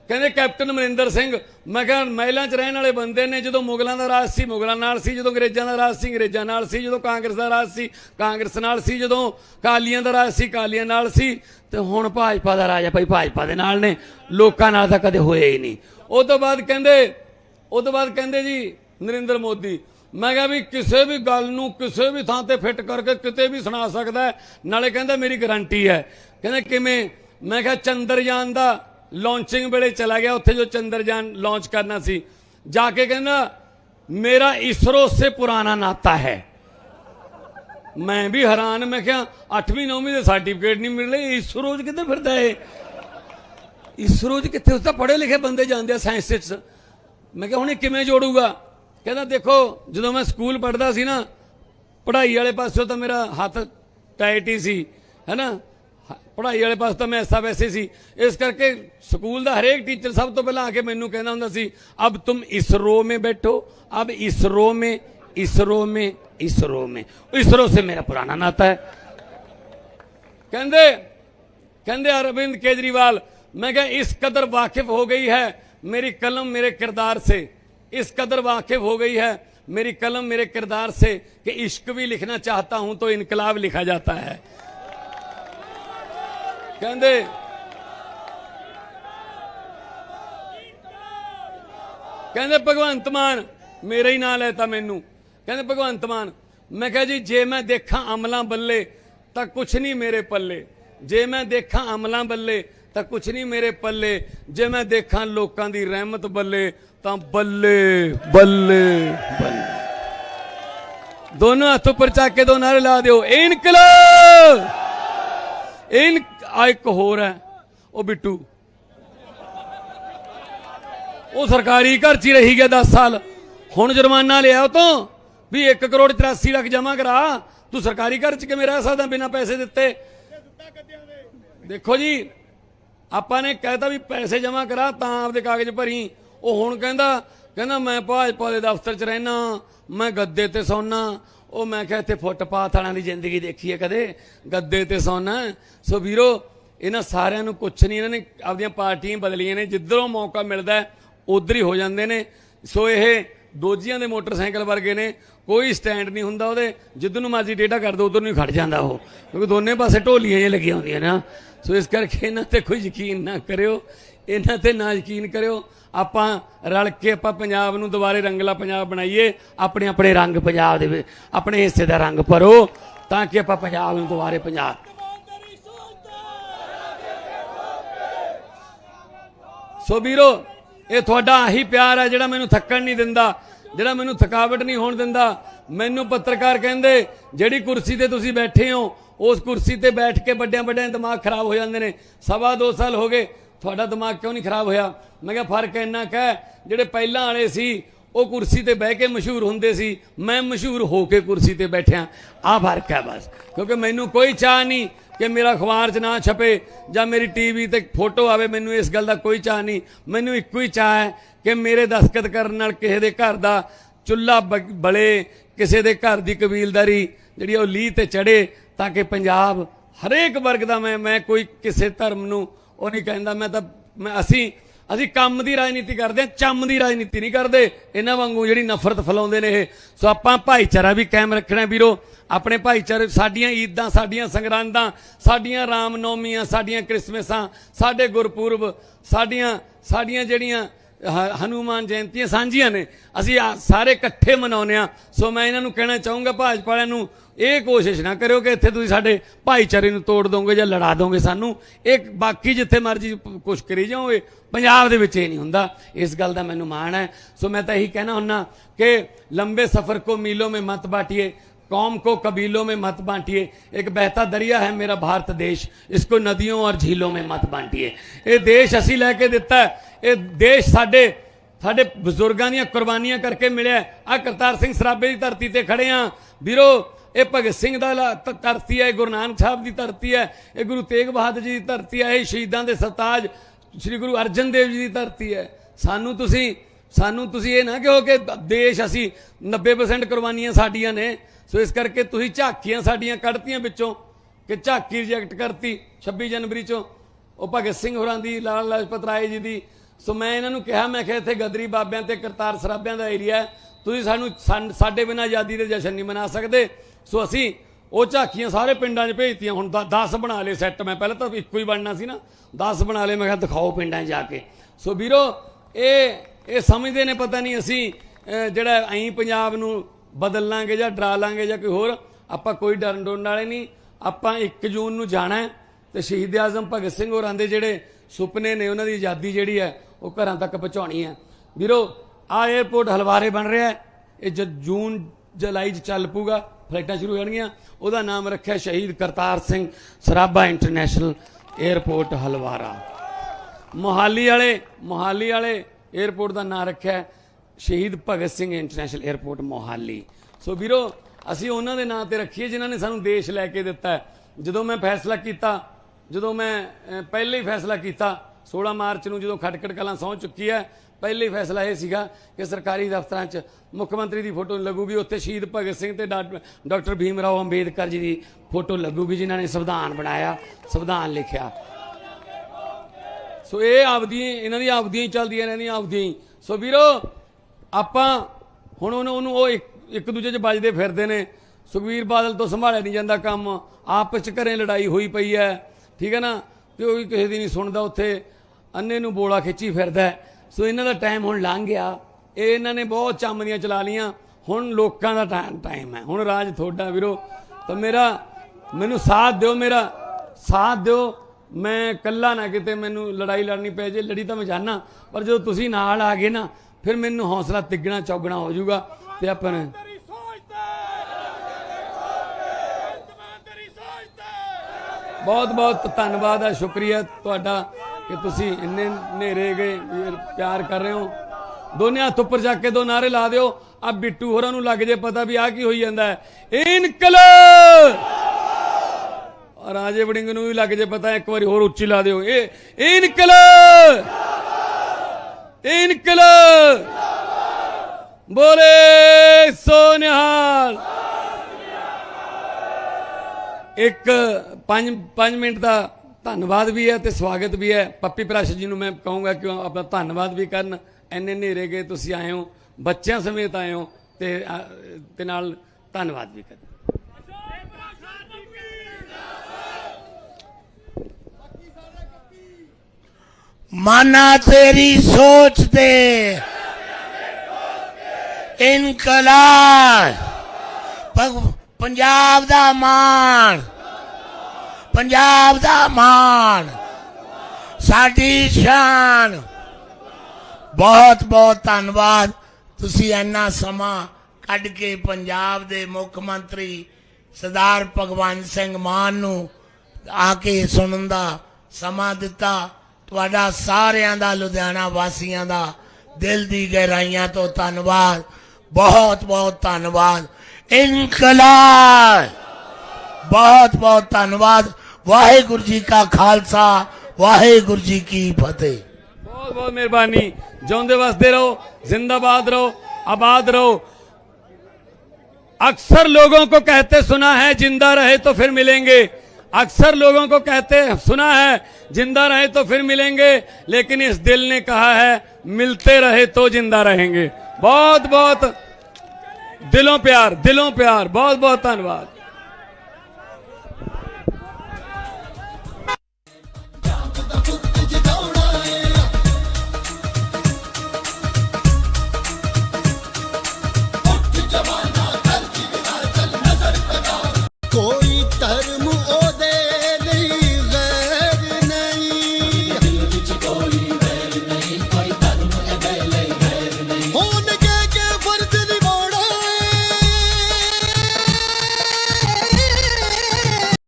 S1: ਕਹਿੰਦੇ, ਕੈਪਟਨ ਅਮਰਿੰਦਰ ਸਿੰਘ, ਮੈਂ ਕਿਹਾ, ਮਹਿਲਾਂ 'ਚ ਰਹਿਣ ਵਾਲੇ ਬੰਦੇ ਨੇ ਜਦੋਂ ਮੁਗਲਾਂ ਦਾ ਰਾਜ ਸੀ, ਮੁਗਲਾਂ ਨਾਲ ਸੀ, ਜਦੋਂ ਅੰਗਰੇਜ਼ਾਂ ਦਾ ਰਾਜ ਸੀ, ਅੰਗਰੇਜ਼ਾਂ ਨਾਲ ਸੀ, ਜਦੋਂ ਕਾਂਗਰਸ ਦਾ ਰਾਜ ਸੀ, ਕਾਂਗਰਸ ਨਾਲ ਸੀ, ਜਦੋਂ ਕਾਲੀਆਂ ਦਾ ਰਾਜ ਸੀ, ਕਾਲੀਆਂ ਨਾਲ ਸੀ, ਤੇ ਹੁਣ ਭਾਜਪਾ ਦਾ ਰਾਜ ਹੈ ਭਾਈ, ਭਾਜਪਾ ਦੇ ਨਾਲ ਨੇ, ਲੋਕਾਂ ਨਾਲ ਤਾਂ ਕਦੇ ਹੋਇਆ ਹੀ ਨਹੀਂ। ਉਹ ਤੋਂ ਬਾਅਦ ਕਹਿੰਦੇ, ਉਹ ਤੋਂ ਬਾਅਦ ਕਹਿੰਦੇ ਜੀ, ਨਰਿੰਦਰ ਮੋਦੀ, ਮੈਂ ਕਿਹਾ ਵੀ ਕਿਸੇ ਵੀ ਗੱਲ ਨੂੰ ਕਿਸੇ ਵੀ ਥਾਂ ਤੇ ਫਿੱਟ ਕਰਕੇ ਕਿਤੇ ਵੀ ਸੁਣਾ ਸਕਦਾ ਨਾਲੇ ਕਹਿੰਦਾ, ਮੇਰੀ ਗਾਰੰਟੀ ਹੈ। ਕਹਿੰਦੇ, ਕਿਵੇਂ? ਮੈਂ ਕਿਹਾ ਚੰਦਰਯਾਨ ਦਾ ਲਾਂਚਿੰਗ ਵੇਲੇ ਚਲਾ ਗਿਆ, ਉੱਥੇ ਜੋ ਚੰਦਰਯਾਨ ਲਾਂਚ ਕਰਨਾ ਸੀ। ਜਾ ਕੇ ਕਹਿੰਦਾ, ਮੇਰਾ ਇਸਰੋ ਸੇ ਪੁਰਾਣਾ ਨਾਤਾ ਹੈ। ਮੈਂ ਵੀ ਹੈਰਾਨ, ਮੈਂ ਕਿਹਾ 8ਵੀਂ 9ਵੀਂ ਦੇ ਸਰਟੀਫਿਕੇਟ ਨਹੀਂ ਮਿਲ ਰਹੇ ਇਸਰੋ 'ਚ ਕਿੱਥੇ ਫਿਰਦਾ ਏ ਇਸਰੋ 'ਚ ਕਿੱਥੇ? ਉਸ ਤਾਂ ਪੜ੍ਹੇ ਲਿਖੇ ਬੰਦੇ ਜਾਂਦੇ ਆ ਸਾਇੰਸ ਮੈਂ ਕਿਹਾ, ਹੁਣ ਇਹ ਕਿਵੇਂ ਜੋੜੂਗਾ? ਕਹਿੰਦਾ, ਦੇਖੋ, ਜਦੋਂ ਮੈਂ ਸਕੂਲ ਪੜ੍ਹਦਾ ਸੀ ਨਾ, ਪੜ੍ਹਾਈ ਵਾਲੇ ਪਾਸੋਂ ਤਾਂ ਮੇਰਾ ਹੱਥ ਟਾਈਟ ਹੀ ਸੀ ਹੈਨਾ ਹ- ਪੜ੍ਹਾਈ ਵਾਲੇ ਪਾਸੇ ਤਾਂ ਮੈਂ ਐਸਾ ਵੈਸੇ ਸੀ ਇਸ ਕਰਕੇ ਸਕੂਲ ਦਾ ਹਰੇਕ ਟੀਚਰ ਸਭ ਤੋਂ ਪਹਿਲਾਂ ਆ ਕੇ ਮੈਨੂੰ ਕਹਿੰਦਾ ਹੁੰਦਾ ਸੀ ਅਬ ਤੁਮ ਇਸਰੋ में बैठो अब इसरो में इसरो में इसरो में इसरो से मेरा पुराना नाता है ਕਹਿੰਦੇ ਕਹਿੰਦੇ अरविंद केजरीवाल मैं क्या इस कदर वाकिफ हो गई है मेरी कलम मेरे किरदार से इस कदर वाकिफ हो गई है मेरी कलम मेरे किरदार से कि इश्क भी लिखना चाहता हूं तो इनकलाब लिखा जाता है ਕਹਿੰਦੇ ਕਹਿੰਦੇ, ਭਗਵੰਤ ਮਾਨ, ਮੇਰਾ ਹੀ ਨਾਂ ਲੈਤਾ ਮੈਨੂੰ। ਕਹਿੰਦੇ, ਭਗਵੰਤ ਮਾਨ, ਮੈਂ ਕਿਹਾ ਜੀ, ਜੇ ਮੈਂ ਦੇਖਾਂ ਅਮਲਾਂ ਬੱਲੇ, ਤਾਂ ਕੁਛ ਨਹੀਂ ਮੇਰੇ ਪੱਲੇ। ਜੇ ਮੈਂ ਦੇਖਾਂ ਅਮਲਾਂ ਬੱਲੇ, ਤਾਂ ਕੁਛ ਨਹੀਂ ਮੇਰੇ ਪੱਲੇ। ਜੇ ਮੈਂ ਦੇਖਾਂ ਲੋਕਾਂ ਦੀ ਰਹਿਮਤ ਬੱਲੇ, ਤਾਂ ਬੱਲੇ ਬੱਲੇ ਬੱਲੇ। ਦੋਨੋਂ ਹੱਥ ਉੱਪਰ ਚੱਕ ਕੇ ਦੋਨਾਂ ਨੇ ਲਾ ਦਿਓ। ਇਨਕਲਾਬ! ਇਨ ਆ ਇੱਕ ਹੋਰ ਹੈ, ਉਹ ਬਿੱਟੂ। ਉਹ ਸਰਕਾਰੀ ਘਰ 'ਚ ਹੀ ਰਹੀ ਗਿਆ 10 ਸਾਲ। ਹੁਣ ਜੁਰਮਾਨਾ ਲਿਆ ਉਹ ਤੋਂ, ਵੀ 1 ਕਰੋੜ 83 ਲੱਖ ਜਮ੍ਹਾਂ ਕਰਾ। ਤੂੰ ਸਰਕਾਰੀ ਘਰ 'ਚ ਕਿਵੇਂ ਰਹਿ ਸਕਦਾ ਬਿਨਾਂ ਪੈਸੇ ਦਿੱਤੇ? ਦੇਖੋ ਜੀ, ਆਪਾਂ ਨੇ ਕਹਿਤਾ ਵੀ ਪੈਸੇ ਜਮ੍ਹਾਂ ਕਰਾ, ਤਾਂ ਆਪਦੇ ਕਾਗਜ਼ ਭਰੀ। ਉਹ ਹੁਣ ਕਹਿੰਦਾ ਕਹਿੰਦਾ ਮੈਂ ਭਾਜਪਾ ਦੇ ਦਫ਼ਤਰ 'ਚ ਰਹਿਣਾ ਮੈਂ ਗੱਦੇ ਤੇ ਸੌਣਾ ਉਹ ਮੈਂ ਕਿਹਾ ਇੱਥੇ ਫੁੱਟਪਾਥ ਵਾਲਿਆਂ ਦੀ ਜ਼ਿੰਦਗੀ ਦੇਖੀ ਹੈ ਕਦੇ, ਗੱਦੇ ਤੇ ਸੌਣਾ ਸੋ ਵੀਰੋ, ਇਹਨਾਂ ਸਾਰਿਆਂ ਨੂੰ ਕੁਛ ਨਹੀਂ, ਇਹਨਾਂ ਨੇ ਆਪਦੀਆਂ ਪਾਰਟੀਆਂ ਬਦਲੀਆਂ ਨੇ, ਜਿੱਧਰੋਂ ਮੌਕਾ ਮਿਲਦਾ ਉਧਰ ਹੀ ਹੋ ਜਾਂਦੇ ਨੇ। ਸੋ ਇਹ ਦੋਜੀਆਂ ਦੇ ਮੋਟਰਸਾਈਕਲ ਵਰਗੇ ਨੇ, ਕੋਈ ਸਟੈਂਡ ਨਹੀਂ ਹੁੰਦਾ ਉਹਦੇ, ਜਿੱਧਰ ਨੂੰ ਮਰਜ਼ੀ ਡੇਟਾ ਕਰ ਦੋ, ਉਧਰ ਨੂੰ ਹੀ ਖੜ ਜਾਂਦਾ ਉਹ। ਕਿਉਂਕਿ ਦੋਨੇ ਪਾਸੇ ਢੋਲੀਆਂ ਜਿਹੀਆਂ ਲੱਗੀਆਂ ਹੁੰਦੀਆਂ ਨਾ। ਸੋ ਇਸ ਕਰਕੇ ਇਹਨਾਂ ਤੇ ਕੋਈ ਯਕੀਨ ਨਾ ਕਰਿਓ, ਇਹਨਾਂ ਤੇ ਨਾ ਯਕੀਨ ਕਰਿਓ। ਆਪਾਂ ਰਲ ਕੇ ਆਪਾਂ ਪੰਜਾਬ ਨੂੰ ਦੁਬਾਰੇ ਰੰਗਲਾ ਪੰਜਾਬ ਬਣਾਈਏ, ਆਪਣੇ ਆਪਣੇ ਰੰਗ ਪੰਜਾਬ ਦੇ ਆਪਣੇ ਹਿੱਸੇ ਦਾ ਰੰਗ ਭਰੋ, ਤਾਂ ਕਿ ਆਪਾਂ ਪੰਜਾਬ ਨੂੰ ਦੁਬਾਰੇ ਪੰਜਾਬ ਸੋ ਵੀਰੋ, ਇਹ ਤੁਹਾਡਾ ਆਹੀ ਪਿਆਰ ਹੈ ਜਿਹੜਾ ਮੈਨੂੰ ਥੱਕਣ ਨਹੀਂ ਦਿੰਦਾ, ਜਿਹੜਾ ਮੈਨੂੰ ਥਕਾਵਟ ਨਹੀਂ ਹੋਣ ਦਿੰਦਾ। ਮੈਨੂੰ ਪੱਤਰਕਾਰ ਕਹਿੰਦੇ, ਜਿਹੜੀ ਕੁਰਸੀ ਤੇ ਤੁਸੀਂ ਬੈਠੇ ਹੋ, ਉਸ ਕੁਰਸੀ ਤੇ ਬੈਠ ਕੇ ਵੱਡਿਆਂ ਵੱਡਿਆਂ ਦਿਮਾਗ ਖਰਾਬ ਹੋ ਜਾਂਦੇ ਨੇ। ਸਵਾ ਦੋ ਸਾਲ ਹੋ ਗਏ ਤੁਹਾਡਾ ਦਿਮਾਗ ਕਿਉਂ ਨਹੀਂ ਖਰਾਬ ਹੋਇਆ? ਮੈਂ ਕਿਹਾ, ਫ਼ਰਕ ਇੰਨਾ ਕਹਿ ਜਿਹੜੇ ਪਹਿਲਾਂ ਵਾਲੇ ਸੀ, ਉਹ ਕੁਰਸੀ ਤੇ ਬਹਿ ਕੇ ਮਸ਼ਹੂਰ ਹੁੰਦੇ ਸੀ। ਮੈਂ ਮਸ਼ਹੂਰ ਹੋ ਕੇ ਕੁਰਸੀ ਤੇ ਬੈਠਿਆ। ਆ ਫ਼ਰਕ ਹੈ ਬਸ। ਕਿਉਂਕਿ ਮੈਨੂੰ ਕੋਈ ਚਾਹ ਨਹੀਂ ਕਿ ਮੇਰਾ ਅਖਬਾਰ 'ਚ ਨਾ ਛਪੇ ਜਾਂ ਮੇਰੀ ਟੀਵੀ ਤੇ ਫੋਟੋ ਆਵੇ। ਮੈਨੂੰ ਇਸ ਗੱਲ ਦਾ ਕੋਈ ਚਾਹ ਨਹੀਂ। ਮੈਨੂੰ ਇੱਕੋ ਹੀ ਚਾਹ ਹੈ ਕਿ ਮੇਰੇ ਦਸਤਖਤ ਕਰਨ ਨਾਲ ਕਿਸੇ ਦੇ ਘਰ ਦਾ ਚੁੱਲ੍ਹਾ ਬ- ਬਲੇ, ਕਿਸੇ ਦੇ ਘਰ ਦੀ ਕਬੀਲਦਾਰੀ ਜਿਹੜੀ ਉਹ ਲੀਹ ਤੇ ਚੜੇ ਤਾਂ ਕਿ ਪੰਜਾਬ ਹਰੇਕ ਵਰਗ ਦਾ ਮੈਂ ਮੈਂ ਕੋਈ ਕਿਸੇ ਧਰਮ ਨੂੰ ਉਹ ਨਹੀਂ ਕਹਿੰਦਾ, ਮੈਂ ਤਾਂ, ਮੈਂ ਅਸੀਂ ਅਸੀਂ ਕੰਮ ਦੀ ਰਾਜਨੀਤੀ ਕਰਦੇ ਹਾਂ, ਚੰਮ ਦੀ ਰਾਜਨੀਤੀ ਨਹੀਂ ਕਰਦੇ। ਇਹਨਾਂ ਵਾਂਗੂ ਜਿਹੜੀ ਨਫ਼ਰਤ ਫੈਲਾਉਂਦੇ ਨੇ ਇਹ। ਸੋ ਆਪਾਂ ਭਾਈਚਾਰਾ ਵੀ ਕਾਇਮ ਰੱਖਣਾ ਵੀਰੋ। ਆਪਣੇ ਭਾਈਚਾਰੇ, ਸਾਡੀਆਂ ਈਦਾਂ, ਸਾਡੀਆਂ ਸੰਗਰਾਂਦਾਂ, ਸਾਡੀਆਂ ਰਾਮ ਨੌਮੀਆਂ ਸਾਡੀਆਂ ਕ੍ਰਿਸਮਸਾਂ, ਸਾਡੇ ਗੁਰਪੁਰਬ, ਸਾਡੀਆਂ ਸਾਡੀਆਂ ਜਿਹੜੀਆਂ ਹ- ਹਨੂਮਾਨ ਜਯੰਤੀਆਂ ਸਾਂਝੀਆਂ ਨੇ। ਅਸੀਂ ਆ, ਸਾਰੇ ਇਕੱਠੇ ਮਨਾਉਂਦੇ ਆ ਸੋ ਮੈਂ ਇਹਨਾਂ ਨੂੰ ਕਹਿਣਾ ਚਾਹੂੰਗਾ, ਭਾਜਪਾ ਵਾਲਿਆਂ ਨੂੰ ਇਹ ਕੋਸ਼ਿਸ਼ ਨਾ ਕਰਿਓ ਕਿ ਇੱਥੇ ਤੁਸੀਂ ਸਾਡੇ ਭਾਈਚਾਰੇ ਨੂੰ ਤੋੜ ਦੋਗੇ ਜਾਂ ਲੜਾ ਦੋਗੇ ਸਾਨੂੰ ਇਹ ਬਾਕੀ ਜਿੱਥੇ ਮਰਜ਼ੀ ਕੁਛ ਕਰੀ ਜਾਓਗੇ ਪੰਜਾਬ ਦੇ ਵਿੱਚ ਇਹ ਨਹੀਂ ਹੁੰਦਾ ਇਸ ਗੱਲ ਦਾ ਮੈਨੂੰ ਮਾਣ ਹੈ ਸੋ ਮੈਂ ਤਾਂ ਇਹੀ ਕਹਿਣਾ ਹੁੰਨਾ ਕਿ ਲੰਬੇ ਸਫ਼ਰ ਕੋ ਮੀਲੋਂ में मत बांटिए कौम को कबीलों में मत बांटिए एक बहता दरिया है मेरा भारत देश इसको नदियों और झीलों में मत बांटिए ਇਹ ਦੇਸ਼ ਅਸੀਂ ਲੈ ਕੇ ਦਿੱਤਾ ਹੈ ਇਹ ਦੇਸ਼ ਸਾਡੇ ਸਾਡੇ ਬਜ਼ੁਰਗਾਂ ਦੀਆਂ ਕੁਰਬਾਨੀਆਂ ਕਰਕੇ ਮਿਲਿਆ ਆ ਕਰਤਾਰ ਸਿੰਘ ਸਰਾਭੇ ਦੀ ਧਰਤੀ ਤੇ ਖੜੇ ਆ ਵੀਰੋ ਇਹ ਭਗਤ ਸਿੰਘ ਦਾ ਲਾ- ਧਰਤੀ ਹੈ ਇਹ ਗੁਰੂ ਨਾਨਕ ਸਾਹਿਬ ਦੀ ਧਰਤੀ ਹੈ, ਇਹ ਗੁਰੂ ਤੇਗ ਬਹਾਦਰ ਜੀ ਦੀ ਧਰਤੀ ਹੈ, ਇਹ ਸ਼ਹੀਦਾਂ ਦੇ ਸਰਤਾਜ ਸ੍ਰੀ ਗੁਰੂ ਅਰਜਨ ਦੇਵ ਜੀ ਦੀ ਧਰਤੀ ਹੈ। ਸਾਨੂੰ ਤੁਸੀਂ ਸਾਨੂੰ ਤੁਸੀਂ ਇਹ ਨਾ ਕਹੋ ਕਿ ਦੇਸ਼ ਅਸੀਂ 90% ਕੁਰਬਾਨੀਆਂ ਸਾਡੀਆਂ ਨੇ। ਸੋ ਇਸ ਕਰਕੇ ਤੁਸੀਂ ਝਾਕੀਆਂ ਸਾਡੀਆਂ ਕੱਢਤੀਆਂ ਵਿੱਚੋਂ ਕਿ ਝਾਕੀ ਰਿਜੈਕਟ ਕਰਤੀ 26 ਜਨਵਰੀ ਚੋਂ। ਉਹ ਭਗਤ ਸਿੰਘ ਹੋਰਾਂ ਦੀ, ਲਾਲ ਲਾਜਪਤ ਰਾਏ ਜੀ ਦੀ। ਸੋ ਮੈਂ ਇਹਨਾਂ ਨੂੰ ਕਿਹਾ, ਮੈਂ ਕਿਹਾ ਇੱਥੇ ਗਦਰੀ ਬਾਬਿਆਂ ਤੇ ਕਰਤਾਰ ਸਰਾਬਿਆਂ ਦਾ ਏਰੀਆ ਤੁਸੀਂ ਸਾਨੂੰ ਸਾਨ- ਸਾਡੇ ਬਿਨਾਂ ਆਜ਼ਾਦੀ ਦੇ ਜਸ਼ਨ ਨਹੀਂ ਮਨਾ ਸਕਦੇ। ਸੋ ਅਸੀਂ ਉਹ ਝਾਕੀਆਂ ਸਾਰੇ ਪਿੰਡਾਂ 'ਚ ਭੇਜਤੀਆਂ। ਹੁਣ 10 ਬਣਾ ਲਏ ਸੈੱਟ ਮੈਂ। ਪਹਿਲਾਂ ਤਾਂ ਇੱਕੋ ਹੀ ਬਣਨਾ ਸੀ ਨਾ। 10 ਬਣਾ ਲਏ। ਮੈਂ ਕਿਹਾ ਦਿਖਾਓ ਪਿੰਡਾਂ 'ਚ ਜਾ ਕੇ। ਸੋ ਵੀਰੋ, ਇਹ ਇਹ ਸਮਝਦੇ ਨੇ ਪਤਾ ਨਹੀਂ ਅਸੀਂ ਜਿਹੜਾ ਐਂ ਪੰਜਾਬ ਨੂੰ ਬਦਲ ਲਾਂਗੇ ਜਾਂ ਡਰਾ ਲਾਂਗੇ ਜਾਂ ਕੋਈ ਹੋਰ, ਆਪਾਂ ਕੋਈ ਡਰਨ ਡੋਨ ਵਾਲੇ ਨਹੀਂ। ਆਪਾਂ 1 ਜੂਨ ਨੂੰ ਜਾਣਾ ਹੈ ਤੇ ਸ਼ਹੀਦ ਆਜ਼ਮ ਭਗਤ ਸਿੰਘ ਹੋਰਾਂ ਦੇ ਜਿਹੜੇ ਸੁਪਨੇ ਨੇ, ਉਹਨਾਂ ਦੀ ਆਜ਼ਾਦੀ ਜਿਹੜੀ ਹੈ, ਉਹ ਘਰਾਂ ਤੱਕ ਪਹੁੰਚਾਉਣੀ ਹੈ। ਵੀਰੋ ਆ 에어ਪੋਰਟ ਹਲਵਾਰੇ ਬਣ ਰਿਹਾ ਹੈ। ਇਹ ਜੂਨ, ਜੁਲਾਈ ਚ ਚੱਲ ਪੂਗਾ ਫਲਾਈਟਾਂ ਸ਼ੁਰੂ ਹੋ ਜਾਣਗੀਆਂ। ਉਹਦਾ ਨਾਮ ਰੱਖਿਆ ਸ਼ਹੀਦ ਕਰਤਾਰ ਸਿੰਘ ਸਰਾਭਾ ਇੰਟਰਨੈਸ਼ਨਲ 에ਅਰਪੋਰਟ ਹਲਵਾਰਾ। ਮੋਹਾਲੀ ਵਾਲੇ ਮੋਹਾਲੀ ਵਾਲੇ 에ਅਰਪੋਰਟ ਦਾ ਨਾਮ ਰੱਖਿਆ Shaheed Bhagat Singh international airport Mohali. So ਵੀਰੋ, ਅਸੀਂ ਉਹਨਾਂ ਦੇ ਨਾਂ ਤੇ ਰੱਖੀਏ ਜਿਨ੍ਹਾਂ ਨੇ ਸਾਨੂੰ ਦੇਸ਼ ਲੈ ਕੇ ਦਿੱਤਾ। ਜਦੋਂ ਮੈਂ ਫੈਸਲਾ ਕੀਤਾ, ਜਦੋਂ ਮੈਂ ਪਹਿਲੇ ਹੀ ਫੈਸਲਾ ਕੀਤਾ 16 ਮਾਰਚ ਨੂੰ ਜਦੋਂ ਖਟਕੜ ਕਲਾਂ ਸੌਂ ਚੁੱਕੀ ਹੈ ਪਹਿਲੇ ਫੈਸਲਾ ਇਹ ਸੀਗਾ ਕਿ ਸਰਕਾਰੀ ਦਫ਼ਤਰਾਂ 'ਚ ਮੁੱਖ ਮੰਤਰੀ ਦੀ ਫੋਟੋ ਲੱਗੂਗੀ, ਉੱਥੇ ਸ਼ਹੀਦ ਭਗਤ ਸਿੰਘ ਤੇ ਡਾ- ਡਾਕਟਰ ਭੀਮ ਰਾਓ ਅੰਬੇਦਕਰ ਜੀ ਦੀ ਫੋਟੋ ਲੱਗੂਗੀ, ਜਿਨ੍ਹਾਂ ਨੇ ਸੰਵਿਧਾਨ ਬਣਾਇਆ, ਸੰਵਿਧਾਨ ਲਿਖਿਆ। ਸੋ ਇਹ ਆਪਦੀਆਂ ਇਹਨਾਂ ਦੀ ਆਪਦੀਆਂ ਹੀ ਚੱਲਦੀਆਂ, ਇਹਨਾਂ ਦੀਆਂ ਆਪਦੀਆਂ ਹੀ। ਸੋ ਵੀਰੋ, ਆਪਾਂ ਹੁਣ ਉਹਨੂੰ ਉਹਨੂੰ ਉਹ ਇੱਕ ਦੂਜੇ 'ਚ ਵੱਜਦੇ ਫਿਰਦੇ ਨੇ। ਸੁਖਵੀਰ ਬਾਦਲ ਤੋਂ ਸੰਭਾਲਿਆ ਨਹੀਂ ਜਾਂਦਾ ਕੰਮ। ਆਪਸ 'ਚ ਘਰੇ ਲੜਾਈ ਹੋਈ ਪਈ ਹੈ। ਠੀਕ ਹੈ ਨਾ? ਤੇ ਉਹ ਵੀ ਕਿਸੇ ਦੀ ਨਹੀਂ ਸੁਣਦਾ ਉੱਥੇ। ਅੰਨੇ ਨੂੰ ਬੋਲਾ ਖਿੱਚੀ ਫਿਰਦਾ ਸੋ ਇਹਨਾਂ ਦਾ ਟਾਈਮ ਹੁਣ ਲੰਘ ਗਿਆ। ਇਹ ਇਹਨਾਂ ਨੇ ਬਹੁਤ ਚੰਮ ਚਲਾ ਲੀਆਂ ਹੁਣ ਲੋਕਾਂ ਦਾ ਟਾਈਮ ਹੈ। ਹੁਣ ਰਾਜ ਤੁਹਾਡਾ ਵੀਰੋ, ਤਾਂ ਮੇਰਾ, ਮੈਨੂੰ ਸਾਥ ਦਿਓ ਮੇਰਾ, ਸਾਥ ਦਿਓ। ਮੈਂ ਇਕੱਲਾ ਨਾ ਕਿਤੇ ਮੈਨੂੰ ਲੜਾਈ ਲੜਨੀ ਪੈ ਜੇ, ਲੜੀ ਤਾਂ ਮੈਂ ਜਾਣਾ ਪਰ ਜਦੋਂ ਤੁਸੀਂ ਨਾਲ ਆ ਗਏ ਨਾ, ਫਿਰ ਮੈਨੂੰ ਹੌਸਲਾ ਤਿੱਗਣਾ, ਚੌਗਣਾ ਹੋ ਜਾਊਗਾ ਤੇ ਆਪਾਂ ਬਹੁਤ ਬਹੁਤ ਧੰਨਵਾਦ ਹੈ ਸ਼ੁਕਰੀਆ ਤੁਹਾਡਾ। ਕਿ ਤੁਸੀਂ ਇੰਨੇ ਨੇਰੇ ਗਏ, ਪਿਆਰ ਕਰ ਰਹੇ ਹੋ। ਦੋਨੇ ਹੱਥ ਉੱਪਰ ਚੱਕ ਕੇ ਦੋ ਨਾਰੇ ਲਾ ਦਿਓ। ਆ ਬਿੱਟੂ ਹੋਰਾਂ ਨੂੰ ਲੱਗ ਜੇ ਪਤਾ ਵੀ ਆ ਕੀ ਹੋਈ ਜਾਂਦਾ ਹੈ। ਇਨਕਲਾਬ! ਔਰ ਰਾਜੇ ਵੜਿੰਗ ਨੂੰ ਵੀ ਲੱਗ ਜੇ ਪਤਾ, ਇੱਕ ਵਾਰੀ ਹੋਰ ਉੱਚੀ ਲਾ ਦਿਓ। ਇਹ ਇਨਕਲਾਬ! ਇਨਕਲਾਬ! ਬੋਲੇ ਸੋਨਿਹਾਲ! ਇੱਕ 5 5 ਮਿੰਟ ਦਾ ਧੰਨਵਾਦ ਵੀ ਹੈ ਤੇ ਸਵਾਗਤ ਵੀ ਹੈ। ਪੱਪੀ ਪ੍ਰਾਸ਼ ਜੀ ਨੂੰ ਮੈਂ ਕਹੂੰਗਾ ਕਿ ਆਪਣਾ ਧੰਨਵਾਦ ਵੀ ਕਰਨ। ਐਨੇ ਨੇਰੇ ਗਏ ਤੁਸੀਂ ਆਏ ਹੋ, ਬੱਚਿਆਂ ਸਮੇਤ ਆਏ ਹੋ ਤੇ ਤੇ ਨਾਲ ਧੰਨਵਾਦ ਵੀ ਕਰਨ।
S3: ਮਾਨਾ ਤੇਰੀ ਸੋਚ ਤੇ ਇਨਕਲਾਬ ਪ- ਪੰਜਾਬ ਦਾ ਮਾਣ। ਪੰਜਾਬ ਦਾ ਮਾਣ, ਸਾਡੀ ਸ਼ਾਨ। ਬਹੁਤ ਬਹੁਤ ਧੰਨਵਾਦ। ਤੁਸੀਂ ਇੰਨਾ ਸਮਾਂ ਕੱਢ ਕੇ ਪੰਜਾਬ ਦੇ ਮੁੱਖ ਮੰਤਰੀ ਸਰਦਾਰ ਭਗਵੰਤ ਸਿੰਘ ਮਾਨ ਨੂੰ ਆ ਕੇ ਸੁਣਨ ਦਾ ਸਮਾਂ ਦਿੱਤਾ। ਤੁਹਾਡਾ ਸਾਰਿਆਂ ਦਾ, ਲੁਧਿਆਣਾ ਵਾਸੀਆਂ ਦਾ ਦਿਲ ਦੀ ਗਹਿਰਾਈਆਂ ਤੋਂ ਧੰਨਵਾਦ। ਬਹੁਤ ਬਹੁਤ ਧੰਨਵਾਦ। ਇਨਕਲਾਬ! ਬਹੁਤ ਬਹੁਤ ਧੰਨਵਾਦ। वाहे गुरु जी का खालसा वाहे गुरु जी की फतेह।
S1: बहुत बहुत मेहरबानी। जोंदे वसते रहो, जिंदाबाद रहो, आबाद रहो। अक्सर लोगों को कहते सुना है, ज़िंदा रहे तो फिर मिलेंगे। अक्सर लोगों को कहते सुना है, ज़िंदा रहे तो फिर मिलेंगे। लेकिन इस दिल ने कहा है, मिलते रहे तो ज़िंदा रहेंगे। बहुत बहुत दिलों प्यार दिलों प्यार। बहुत बहुत धन्यवाद। कोई